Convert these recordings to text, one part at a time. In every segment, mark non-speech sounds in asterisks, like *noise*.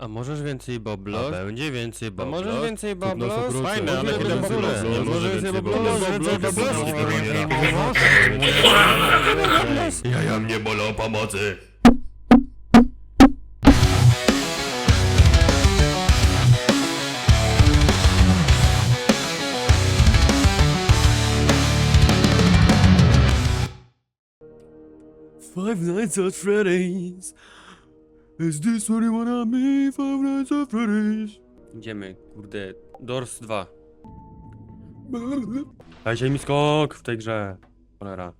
A możesz więcej boblo? A będzie więcej A boblo? możesz więcej sokrucę. Fajne, ale Może kiedy bablos? Może więcej bablos? Więcej bablos? Jaja mnie bolą pomocy. Five Nights at Freddy's. Is this what you wanna be? Five Nights at Freddy's. Idziemy, kurde. Doors 2. *laughs* Dajcie mi skok w tej grze. Cholera.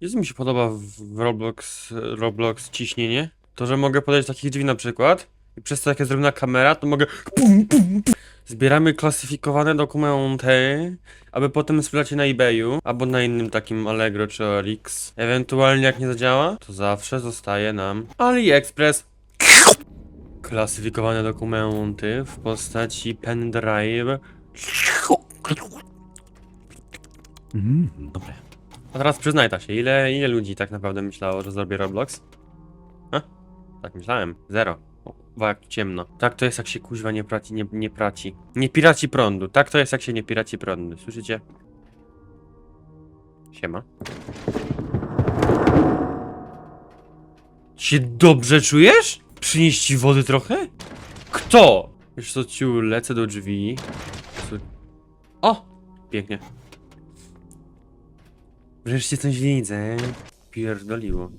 Jest mi się podoba w w Roblox, Roblox ciśnienie. To, że mogę podejść do takich drzwi na przykład i przez to jak jest zrobiona kamera, to mogę pum, pum, pum. Zbieramy klasyfikowane dokumenty, aby potem sprzedać je na eBayu, albo na innym takim Allegro czy OLX. Ewentualnie jak nie zadziała, to zawsze zostaje nam AliExpress. Klasyfikowane dokumenty w postaci pendrive. Mm, dobre. A teraz przyznaj ta się, ile, ile ludzi tak naprawdę myślało, że zrobię Roblox? Ha? Tak myślałem. Zero. O, kurwa, jak ciemno. Tak to jest jak się kuźwa nie praci, nie, nie praci. Nie piraci prądu. Tak to jest jak się nie piraci prądu. Słyszycie? Siema. Się dobrze czujesz? Przynieść ci wody trochę? Kto? Wiesz co, ciu, lecę do drzwi. O! Pięknie. Wreszcie coś widzę. Pierdoliło.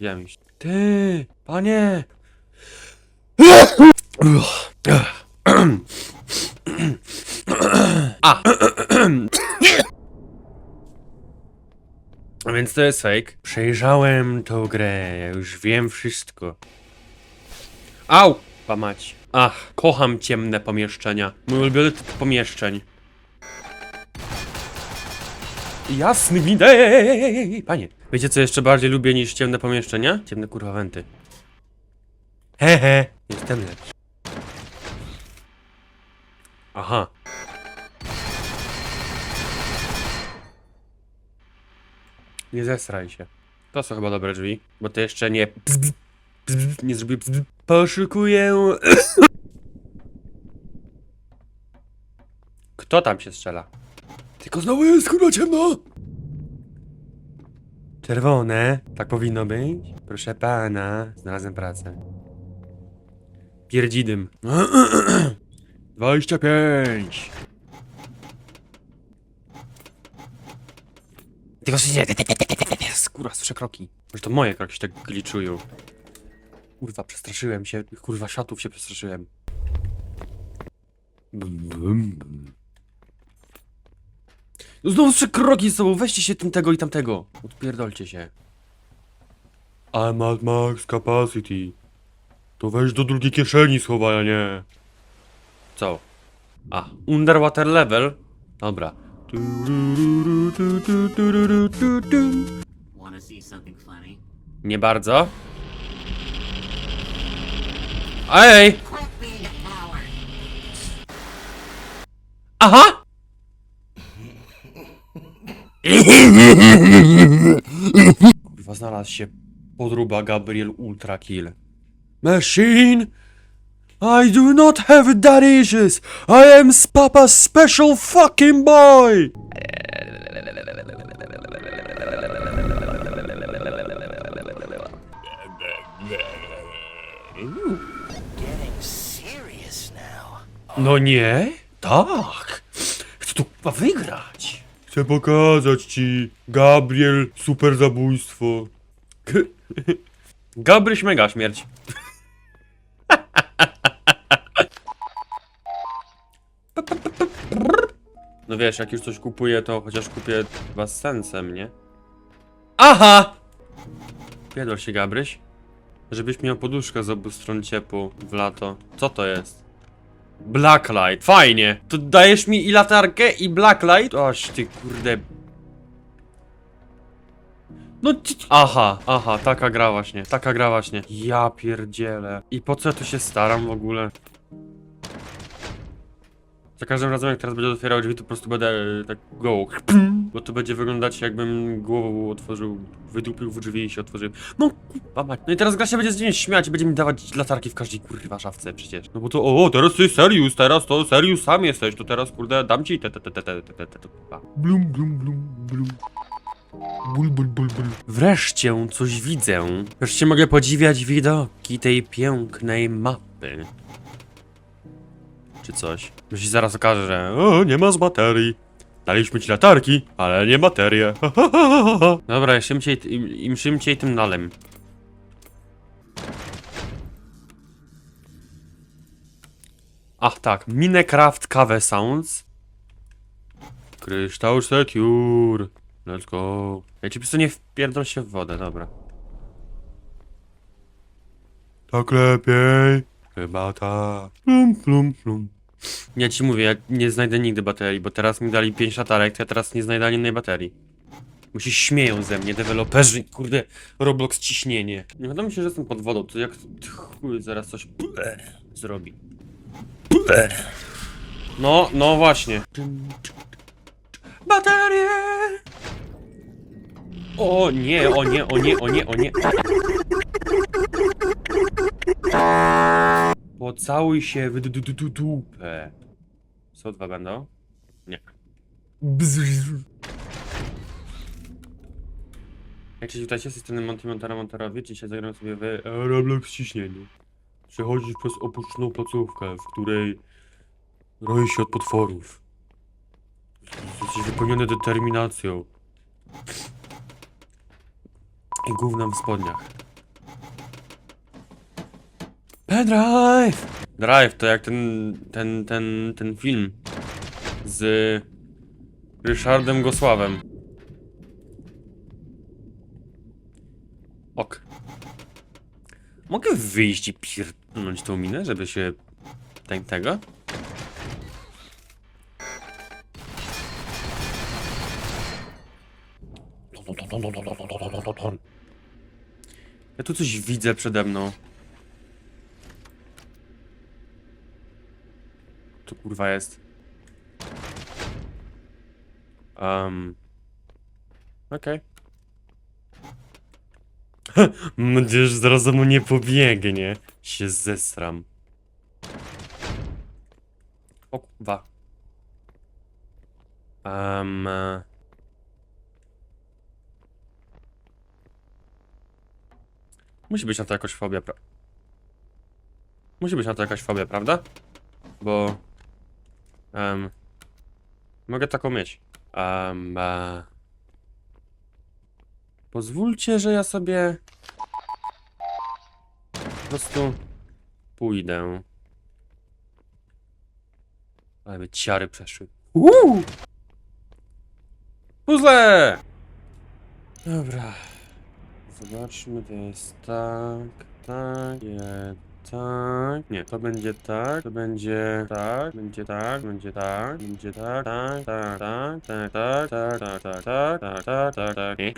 Ja myśl. Ty, panie! A! Więc to jest fake. Przejrzałem tą grę, ja już wiem wszystko. Au! Pamać. Ach, kocham ciemne pomieszczenia. Mój ulubiony typ pomieszczeń. Jasny widej! Panie, wiecie co jeszcze bardziej lubię niż ciemne pomieszczenia? Ciemne kurwa wenty. Hehe, jestem lepszy. Aha. Nie zesraj się. To są chyba dobre drzwi, bo to jeszcze nie... bzz, bzz, Nie zrobię... Poszukuję... Kto tam się strzela? Tylko znowu jest kurwa ciemno! Czerwone, tak powinno być. Proszę pana, znalazłem pracę. Pierdzidym. *clears throat* 25. Tylko się *clears throat* Kurwa, słyszę kroki. Może to moje kroki się tak gliczują. Kurwa, przestraszyłem się. Kurwa, światów się przestraszyłem. Bum, bum, bum. No znowu trzy kroki z sobą, weźcie się tym tego i tamtego. Odpierdolcie się. I'm at max capacity. To weź do drugiej kieszeni schowaj, a nie. Co? A, underwater level? Dobra. Nie bardzo. Ej! Aha! Kurwa, znalazł się podruba Gabriel Ultra Kill. Machine! I do not have daddy issues! I am Papa's special fucking boy! No nie? Tak! Chcę tu wygrać! Chcę pokazać ci, Gabriel, super zabójstwo. *laughs* Gabryś mega śmierć. *laughs* No wiesz, jak już coś kupuję, to chociaż kupię chyba z sensem, nie? Aha! Pierdol się, Gabryś. Żebyś miał poduszkę z obu stron ciepłą w lato. Co to jest? Blacklight, fajnie. To dajesz mi i latarkę, i blacklight? Oś ty kurde. No ty... Aha, aha, taka gra właśnie, taka gra właśnie. Ja pierdzielę. I po co ja tu się staram w ogóle? Za każdym razem jak teraz będzie otwierał drzwi, to po prostu będę e, tak go. Bo to będzie wyglądać jakbym głową otworzył, wydupił w drzwi i się otworzył. No kurwa mać. No i teraz gra się będzie z niej śmiać i będzie mi dawać latarki w każdej kurwa szafce przecież. No bo to, o, teraz ty serius, teraz to serius sam jesteś, to teraz kurde dam ci te te te te te te te te kurwa. Blum blum blum blum. Bul, bul, bul, bul. Wreszcie coś widzę. Wreszcie mogę podziwiać widoki tej pięknej mapy. Czy coś. Się zaraz okaże, że o, nie ma z baterii. Daliśmy ci latarki, ale nie baterię. *laughs* Dobra, im szybciej, im, im szybciej tym nalem. Ach tak, Minecraft Cave Sounds. Kryształ Secure. Let's go. Ja ci po prostu nie wpierdol się w wodę, dobra. Tak lepiej. Chyba tak. Plum, plum, plum. Ja ci mówię, ja nie znajdę nigdy baterii, bo teraz mi dali 5 latarek, to ja teraz nie znajdę ani jednej baterii. Bo się śmieją ze mnie deweloperzy, kurde, Roblox ciśnienie. Nie wiadomo się, że jestem pod wodą, to jak chuj zaraz coś zrobi. No, no właśnie. Baterie! O nie, o nie, o nie, o nie, o nie. Pocałuj się w du- du- du- du- dupę. Co dwa będą? Nie. Jak się witajcie, z tej strony Monty Montana Monterowi. Dzisiaj zagram sobie w Roblox Ciśnienie. Przechodzisz przez opuszczoną placówkę, w której roi się od potworów. Jesteś wypełniony determinacją. I gównem w spodniach. Pendrive! Drive to jak ten, ten, ten, ten film z Ryszardem Gosławem. Ok. Mogę wyjść i pierdolnąć tą minę, żeby się ten tego? Ja tu coś widzę przede mną. Co kurwa jest? Um. Okej. *laughs* Mam nadzieję, że zaraz za mną nie pobiegnie. Się zesram. O kurwa. Um. Musi być na to jakaś fobia, pra... Musi być na to jakaś fobia, prawda? Bo... Um, mogę taką mieć. Um, e... Pozwólcie, że ja sobie... Po prostu... Pójdę. Ale by ciary przeszły. Uuu! Puzzle! Dobra. Zobaczmy, to jest tak, tak, nie, tak, nie, to będzie tak, to będzie tak, będzie tak, będzie tak, będzie tak, tak, tak, tak, tak, tak, tak, tak, tak, tak, tak, tak, tak, nie.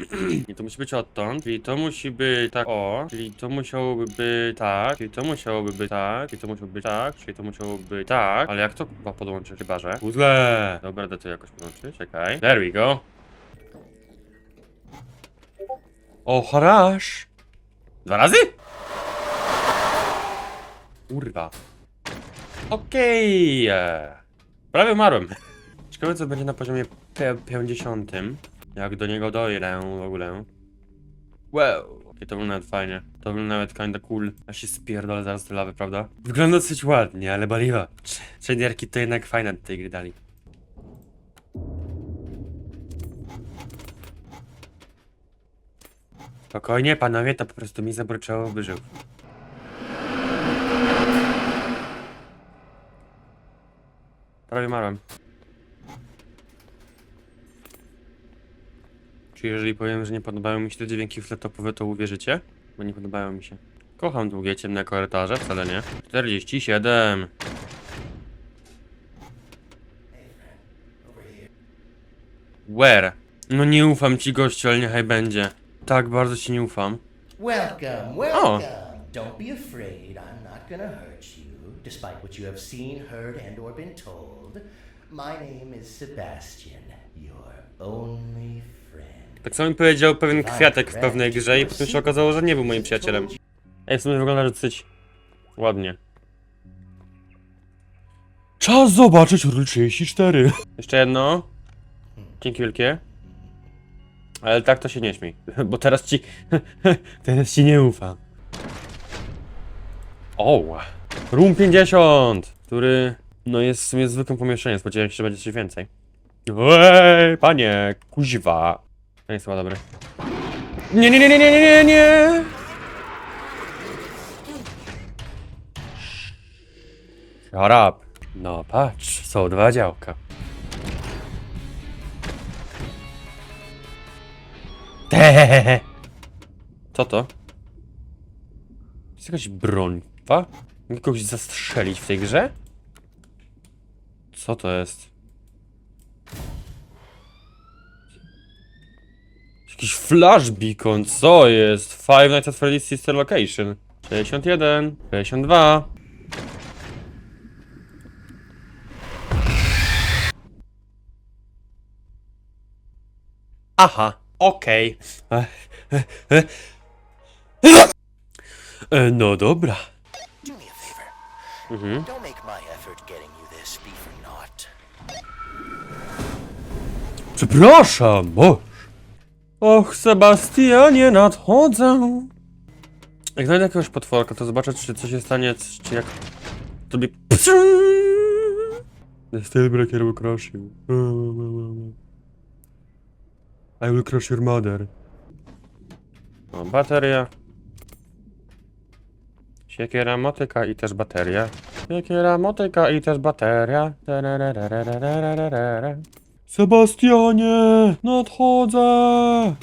I to musi być odtąd, czyli to musi być tak, o, czyli to musiałoby być tak, czyli to musiałoby być tak, czyli to musiałoby być tak, czyli to musiałoby być tak, ale jak to chyba podłączyć, chyba że? Puzzle! Dobra, da to jakoś podłączyć, czekaj, there we go. O, harasz! Dwa razy? Kurwa. Okej. Prawie umarłem. Ciekawe co będzie na poziomie pe- 50. Jak do niego dojdę w ogóle. Wow. Okay, to było nawet fajnie. To było nawet kinda cool. Ja się spierdolę zaraz do lawy, prawda? Wygląda dosyć ładnie, ale baliwa. Shaderki to jednak fajne do tej gry dali. Spokojnie, panowie, to po prostu mi zabroczyło wyżył. Prawie marłem. Czy jeżeli powiem, że nie podobają mi się te dźwięki fletopowe, to uwierzycie? Bo nie podobają mi się. Kocham długie, ciemne korytarze, wcale nie. 47. Where? No nie ufam ci gościu, ale niechaj będzie. Tak, bardzo ci nie ufam. Welcome, welcome. Don't be afraid. I'm not gonna hurt you, despite what you have seen, heard, and or been told. My name is Sebastian, your only friend. Tak samo mi powiedział pewien kwiatek w pewnej grze i potem się okazało, że nie był moim przyjacielem. Ej, w sumie wygląda dosyć ładnie. Czas zobaczyć Rule 34. Jeszcze jedno. Dzięki wielkie. Ale tak to się nie śmiej, *laughs* bo teraz ci... *laughs* teraz ci nie ufam. O! Room 50, który no jest w sumie zwykłym pomieszczeniem, spodziewałem się, że będzie coś więcej. Ej, panie, kuźwa. To jest chyba dobry. Nie, nie, nie, nie, nie, nie, nie, nie! Shut up. No patrz, są dwa działka. Tehehehe. Co to? Jest jakaś broń, pa? Mogę kogoś zastrzelić w tej grze? Co to jest? Jakiś flash beacon, co jest? Five Nights at Freddy's Sister Location. 61, 62. Aha, okej. E, No dobra. Do me a favor. Mhm. Don't make my effort getting you this be for naught. Przepraszam, mąż. Och, Sebastianie, nadchodzę. Jak znajdę jakiegoś potworka, to zobaczę, czy coś się stanie, czy jak... Tobie... The still breaker will crush you. I will crush your mother. O, bateria. Siekiera, motyka i też bateria. Siekiera, motyka i też bateria. Sebastianie, nadchodzę!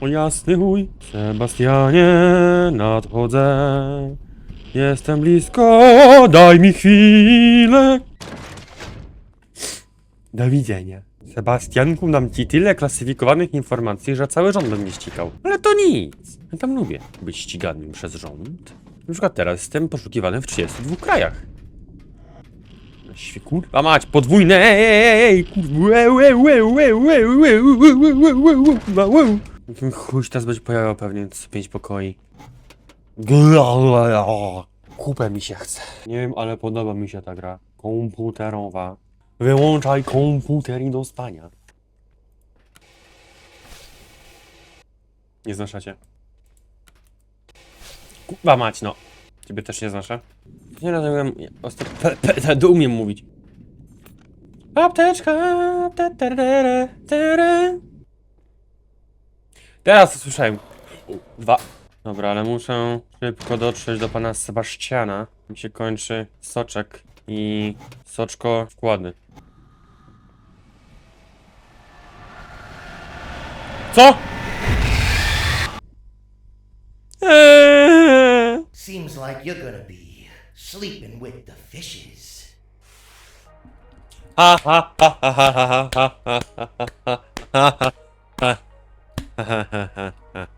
O jasny chuj, Sebastianie, nadchodzę. Jestem blisko, daj mi chwilę. Do widzenia. Sebastianku, dam ci tyle klasyfikowanych informacji, że cały rząd bym nie ścigał. Ale to nic. Ja tam lubię być ściganym przez rząd. Na przykład teraz jestem poszukiwany w 32 krajach. Kurwa mać, podwójne! Ej, Ten chuj teraz będzie pojawiał pewnie co 5 pokoi. Kupę mi się chce. Nie wiem, ale podoba mi się ta gra. Komputerowa. Wyłączaj komputer i do spania. Nie znaszacie. Kurwa mać, no. Ciebie też nie znoszę. Nie rozumiem. Ostatnio umiem mówić. Apteczka. te, te, te, te, te. Teraz usłyszałem. Dwa. Dobra, ale muszę szybko dotrzeć do pana Sebastiana. Mi się kończy soczek i soczko wkłady. Co? Eee. Seems like you're gonna be sleeping with the fishes. Ha ha ha ha ha ha ha ha ha ha ha ha ha ha ha ha